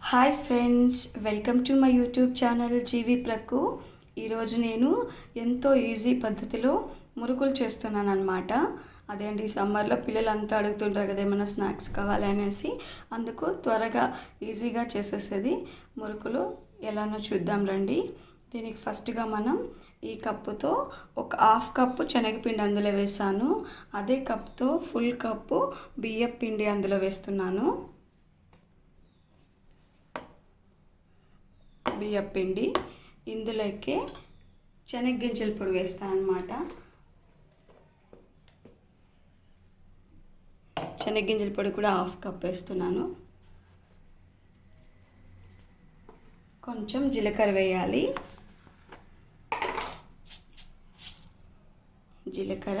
Hi friends welcome to my YouTube channel జీవి ప్రకు ఈరోజు నేను ఎంతో ఈజీ పద్ధతిలో మురుకులు చేస్తున్నాను అనమాట అదేంటి సమ్మర్లో పిల్లలు అంతా అడుగుతుంటారు కదా ఏమైనా స్నాక్స్ కావాలనేసి అందుకు త్వరగా ఈజీగా చేసేసేది మురుకులు. ఎలానో చూద్దాం రండి. దీనికి ఫస్ట్గా మనం ఈ కప్పుతో ఒక హాఫ్ కప్పు శనగపిండి అందులో వేసాను. అదే కప్తో ఫుల్ కప్పు బియ్యం పిండి అందులో వేస్తున్నాను. బియ్య పిండి ఇందులోకి శనగ్గింజల పొడి వేస్తాను అనమాట శనగ్గింజల పొడి కూడా హాఫ్ కప్ వేస్తున్నాను. కొంచెం జీలకర్ర వేయాలి. జీలకర్ర.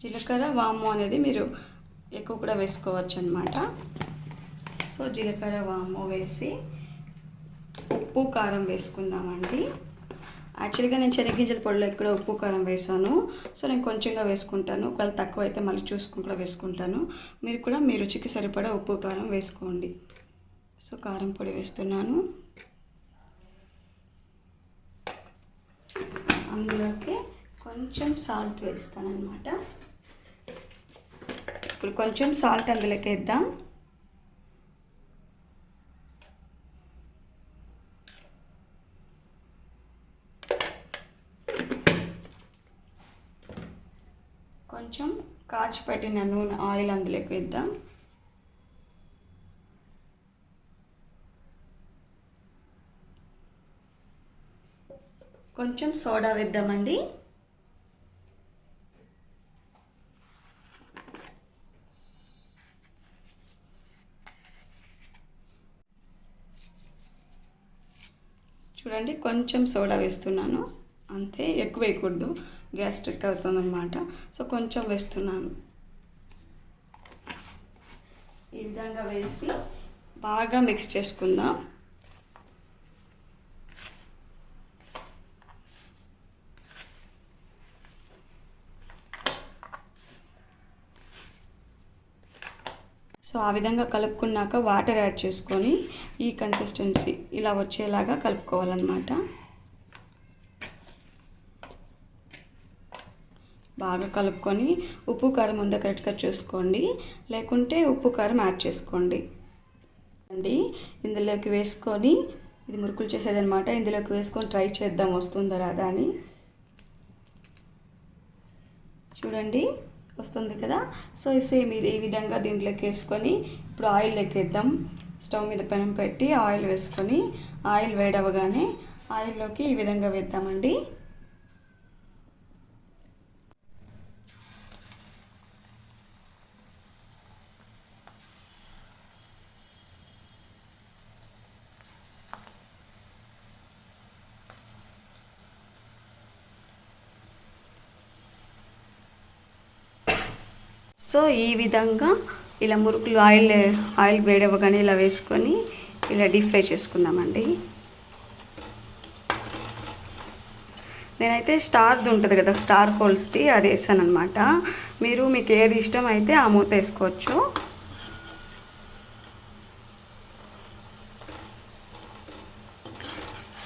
జీలకర్ర వాము అనేది మీరు ఎక్కువ కూడా వేసుకోవచ్చు అనమాట సో జీలకర్ర వాము వేసి ఉప్పు కారం వేసుకుందామండి. యాక్చువల్గా నేను చెనగ్గింజల పొడిలో ఇక్కడ ఉప్పు కారం వేసాను. సో నేను కొంచెంగా వేసుకుంటాను. ఒకవేళ తక్కువ అయితే మళ్ళీ చూసుకుని కూడా వేసుకుంటాను. మీరు కూడా మీ రుచికి సరిపడా ఉప్పు కారం వేసుకోండి. సో కారం పొడి వేస్తున్నాను. అందులోకి కొంచెం సాల్ట్ వేస్తాను అనమాట ఇప్పుడు కొంచెం సాల్ట్ అందులోకి వేద్దాం. కొంచెం కాచి పెట్టిన నూనె ఆయిల్ అందులోకి వేద్దాం. కొంచెం సోడా వేద్దామండి. చూడండి కొంచెం సోడా వేస్తున్నాను. అంతే ఎక్కువ వేయకూడదు. గ్యాస్ట్రిక్ అవుతుందన్నమాట. సో కొంచెం వేస్తున్నాను. ఈ విధంగా వేసి బాగా మిక్స్ చేసుకుందాం. సో ఆ విధంగా కలుపుకున్నాక వాటర్ యాడ్ చేసుకొని ఈ కన్సిస్టెన్సీ ఇలా వచ్చేలాగా కలుపుకోవాలన్నమాట. బాగా కలుపుకొని ఉప్పు కారం ఉందా కరెక్ట్గా చూసుకోండి. లేకుంటే ఉప్పు కారం యాడ్ చేసుకోండి. అండి ఇందులోకి వేసుకొని ఇది మురుకులు చేసేదనమాట ఇందులోకి వేసుకొని ట్రై చేద్దాం వస్తుందా రాదా అని. చూడండి వస్తుంది కదా? సో సేమ్ ఇది ఈ విధంగా దీంట్లోకి వేసుకొని ఇప్పుడు ఆయిల్ ఎక్కేద్దాం స్టవ్ మీద పెనం పెట్టి ఆయిల్ వేసుకొని ఆయిల్ వేడవగానే ఆయిల్లోకి ఈ విధంగా వేద్దామండి. సో ఈ విధంగా ఇలా మురుకులు ఆయిల్ ఆయిల్ వేడవ్వగానే ఇలా వేసుకొని ఇలా డీప్ ఫ్రై చేసుకుందామండి. నేనైతే స్టార్ది ఉంటుంది కదా స్టార్ హోల్స్ది అది వేసాను అనమాట మీరు మీకు ఏది ఇష్టం అయితే ఆ మూత వేసుకోవచ్చు.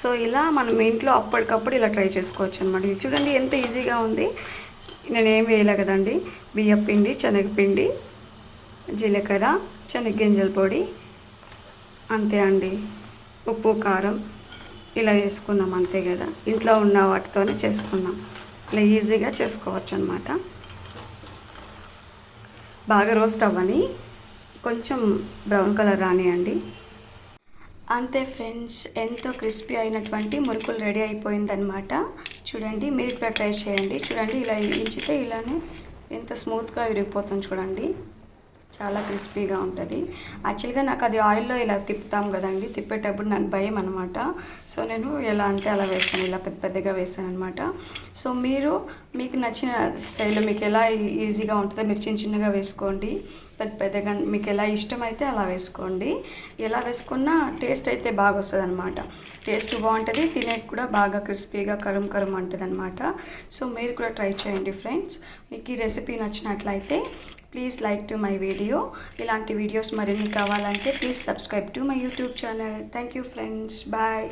సో ఇలా మనం ఇంట్లో అప్పటికప్పుడు ఇలా ట్రై చేసుకోవచ్చు అనమాట ఇది చూడండి ఎంత ఈజీగా ఉంది. నేనేం వేయలే కదండి. బియ్యం పిండి శనగపిండి జీలకర్ర శనగగింజల పొడి అంతే అండి. ఉప్పు కారం ఇలా వేసుకున్నాం అంతే కదా. ఇంట్లో ఉన్న వాటితోనే చేసుకున్నాం. ఇలా ఈజీగా చేసుకోవచ్చు అనమాట బాగా రోస్ట్ అవ్వని కొంచెం బ్రౌన్ కలర్ రానియండి. అంతే ఫ్రెండ్స్ ఎంతో క్రిస్పీ అయినటువంటి మురుకులు రెడీ అయిపోయిందనమాట చూడండి మీరు కూడా ట్రై చేయండి. చూడండి ఇలా ఇంచితే ఇలానే ఎంత స్మూత్గా విరిగిపోతుంది చూడండి. చాలా క్రిస్పీగా ఉంటుంది. యాక్చువల్గా నాకు అది ఆయిల్లో ఇలా తిప్పుతాం కదండి తిప్పేటప్పుడు నాకు భయం అనమాట సో నేను ఎలా అంటే అలా వేసాను ఇలా పెద్ద పెద్దగా వేసాను అనమాట సో మీరు మీకు నచ్చిన స్టైల్లో మీకు ఎలా ఈజీగా ఉంటుందో మీరు చిన్న చిన్నగా వేసుకోండి పెద్ద పెద్దగా మీకు ఎలా ఇష్టమైతే అలా వేసుకోండి. ఎలా వేసుకున్నా టేస్ట్ అయితే బాగా వస్తుంది అనమాట టేస్ట్ బాగుంటుంది తినేకి కూడా బాగా క్రిస్పీగా కరుం కరుం అంటుంది అనమాట సో మీరు కూడా ట్రై చేయండి ఫ్రెండ్స్. మీకు ఈ రెసిపీ నచ్చినట్లయితే please like to my video ఇలాంటి వీడియోస్ మరిన్ని కావాలంటే please subscribe to my YouTube channel thank you friends bye